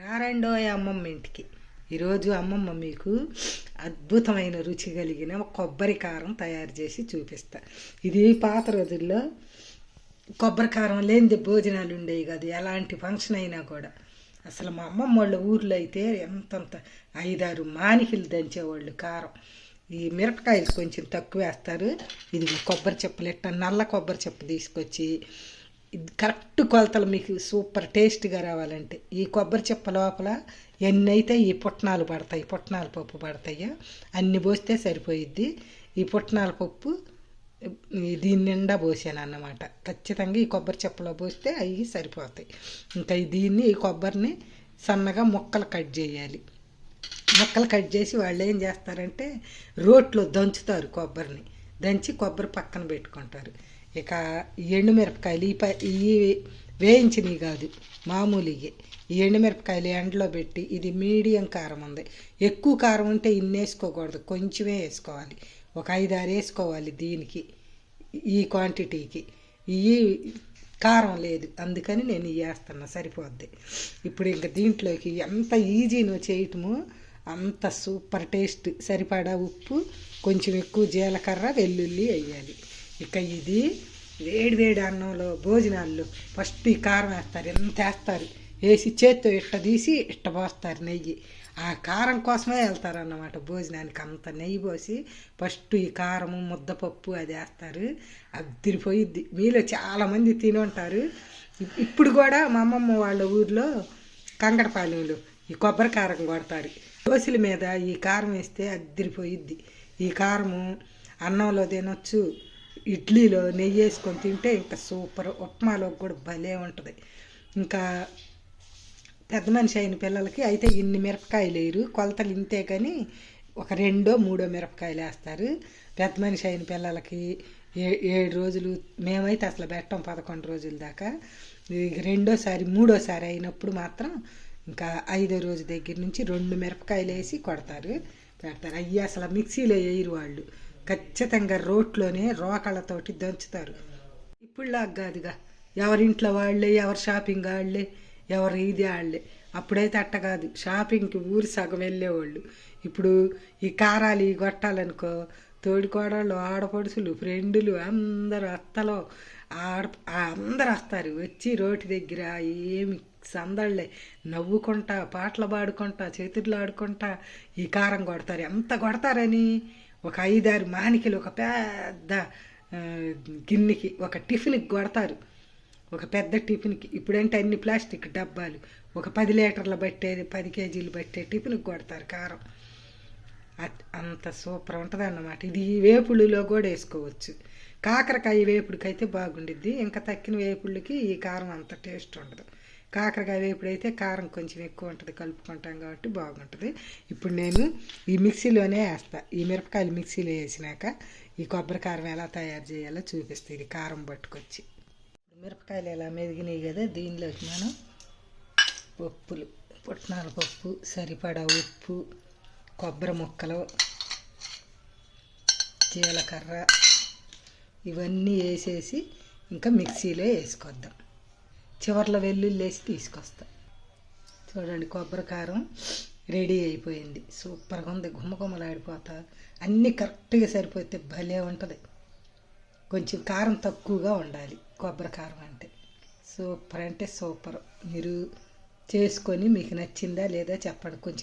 రారండో అమ్మమ్మ ఇంటికి. ఈరోజు అమ్మమ్మ మీకు అద్భుతమైన రుచి కలిగిన కొబ్బరి కారం తయారు చేసి చూపిస్తా. ఇది పాత రోజుల్లో కొబ్బరి కారం లేనిది భోజనాలు ఉండేవి కాదు. ఎలాంటి ఫంక్షన్ అయినా కూడా. అసలు మా అమ్మమ్మ వాళ్ళ ఊర్లో అయితే ఎంతంత ఐదారు మానికలు దంచేవాళ్ళు కారం. ఈ మిరపకాయలు కొంచెం తక్కువ వేస్తారు. ఇది కొబ్బరి చెప్పులు ఇట్ట నల్ల కొబ్బరి చెప్పు తీసుకొచ్చి కరెక్ట్ కొలతలు మీకు సూపర్ టేస్ట్గా రావాలంటే. ఈ కొబ్బరి చెప్ప లోపల ఎన్ని అయితే ఈ పుట్నాలు పడతాయి పుట్నాల పప్పు పడతాయో అన్ని పోస్తే సరిపోయిద్ది. ఈ పుట్నాల పప్పు దీని నిండా పోసాను అన్నమాట ఖచ్చితంగా ఈ కొబ్బరి చెప్పలో పోస్తే అవి సరిపోతాయి. ఇంకా దీన్ని ఈ కొబ్బరిని సన్నగా ముక్కలు కట్ చేయాలి. ముక్కలు కట్ చేసి వాళ్ళు ఏం చేస్తారంటే రోట్లో దంచుతారు కొబ్బరిని. దంచి కొబ్బరి పక్కన పెట్టుకుంటారు. ఇక ఎండు ఎండుమిరపకాయలు ఈ ప ఈ వేయించినవి కాదు మామూలుగా ఈ ఎండుమిరపకాయలు ఎండలో పెట్టి ఇది మీడియం కారం ఉంది. ఎక్కువ కారం ఉంటే ఇన్ని వేసుకోకూడదు కొంచెమే వేసుకోవాలి. ఒక ఐదు ఆరు వేసుకోవాలి దీనికి ఈ క్వాంటిటీకి. ఈ కారం లేదు అందుకని నేను ఇవి వేస్తున్నా సరిపోద్ది. ఇప్పుడు ఇంక దీంట్లోకి ఎంత ఈజీ నువ్వు చేయటము అంత సూపర్ టేస్ట్ సరిపడా ఉప్పు కొంచెం ఎక్కువ జీలకర్ర వెల్లుల్లి వేయాలి. ఇక ఇది వేడి వేడి అన్నంలో భోజనాల్లో ఫస్ట్ ఈ కారం వేస్తారు. ఎంత వేస్తారు? వేసి చేత్తో ఇట్ట తీసి ఇట్ట పోస్తారు నెయ్యి. ఆ కారం కోసమే వెళ్తారన్నమాట భోజనానికి. అంత నెయ్యి పోసి ఫస్ట్ ఈ కారము ముద్దపప్పు అది వేస్తారు. అద్దరిపోయిద్ది మీలో చాలామంది తిని ఉంటారు. ఇప్పుడు కూడా మా అమ్మమ్మ వాళ్ళ ఊర్లో కంగడపాలెంలో ఈ కొబ్బరి కారం కొడతారు. దోశల మీద ఈ కారం వేస్తే అదిరిపోయిద్ది. ఈ కారము అన్నంలో తినొచ్చు. ఇడ్లీలో నెయ్యి వేసుకొని తింటే ఇంకా సూపర్. ఉప్మాలో కూడా భలే ఉంటుంది. ఇంకా పెద్ద మనిషి అయిన పిల్లలకి అయితే ఇన్ని మిరపకాయలు వేయరు. కొలతలు ఇంతే కానీ ఒక రెండో మూడో మిరపకాయలు వేస్తారు. పెద్ద మనిషి అయిన పిల్లలకి ఏ ఏడు రోజులు మేమైతే అసలు పెట్టం పదకొండు రోజుల దాకా. రెండోసారి మూడోసారి అయినప్పుడు మాత్రం ఇంకా ఐదో రోజు దగ్గర నుంచి రెండు మిరపకాయలు వేసి కొడతారు. పెడతారు. అయ్యి అసలు మిక్సీలో వేయరు వాళ్ళు. ఖచ్చితంగా రోట్లోనే రోకళ్ళతోటి దంచుతారు. ఇప్పుడులాగా కాదుగా. ఎవరింట్లో వాళ్ళే ఎవరి షాపింగ్ వాళ్ళే ఎవరు ఇది వాళ్ళే. అప్పుడైతే అట్ట కాదు. షాపింగ్కి ఊరు సగం వెళ్ళేవాళ్ళు. ఇప్పుడు ఈ కారాలు ఈ కొట్టాలనుకో తోడికోడళ్ళు ఆడపడుసులు ఫ్రెండులు అందరూ అత్తలో ఆడ అందరు వస్తారు. వచ్చి రోటి దగ్గర ఏమి సందళ్ళే. నవ్వుకుంటా పాటలు పాడుకుంటా చేతులు ఆడుకుంటా ఈ కారం కొడతారు. ఎంత కొడతారని ఒక ఐదారు మానికలు ఒక పెద్ద గిన్నెకి ఒక టిఫిన్కి కొడతారు. ఒక పెద్ద టిఫిన్కి. ఇప్పుడంటే అన్ని ప్లాస్టిక్ డబ్బాలు. ఒక పది లీటర్లు పట్టేది పది కేజీలు పట్టే టిఫిన్కి కొడతారు కారం. అట్- అంత సూపర్ ఉంటుంది అన్నమాట. ఇది వేపుళ్ళులో కూడా వేసుకోవచ్చు. కాకరకాయ వేపుడికి అయితే బాగుండిద్ది. ఇంకా తక్కిన వేపుళ్ళకి ఈ కారం అంత టేస్ట్ ఉండదు. కాకరకాయ వేపుడైతే కారం కొంచెం ఎక్కువ ఉంటుంది కలుపుకుంటాం కాబట్టి బాగుంటుంది. ఇప్పుడు నేను ఈ మిక్సీలోనే వేస్తా. ఈ మిరపకాయలు మిక్సీలో వేసినాక ఈ కొబ్బరి కారం ఎలా తయారు చేయాలో చూపిస్తుంది ఇది కారం పట్టుకొచ్చి. మిరపకాయలు ఎలా మెదిగినాయి కదా దీనిలోకి మనం పప్పులు పుట్నాల పప్పు సరిపడా ఉప్పు కొబ్బరి ముక్కలు జీలకర్ర ఇవన్నీ వేసేసి ఇంకా మిక్సీలో వేసుకొద్దాం. చివర్లో వెల్లుల్లి వేసి తీసుకొస్తా. చూడండి కొబ్బరి కారం రెడీ అయిపోయింది. సూపర్గా ఉంది. గుమ్మగుమ్మలాడిపోతా అన్నీ కరెక్ట్గా సరిపోతే భలే ఉంటుంది. కొంచెం కారం తక్కువగా ఉండాలి కొబ్బరి కారం అంటే. సూపర్ అంటే సూపర్. మీరు చేసుకొని మీకు నచ్చిందా లేదా చెప్పండి కొంచెం.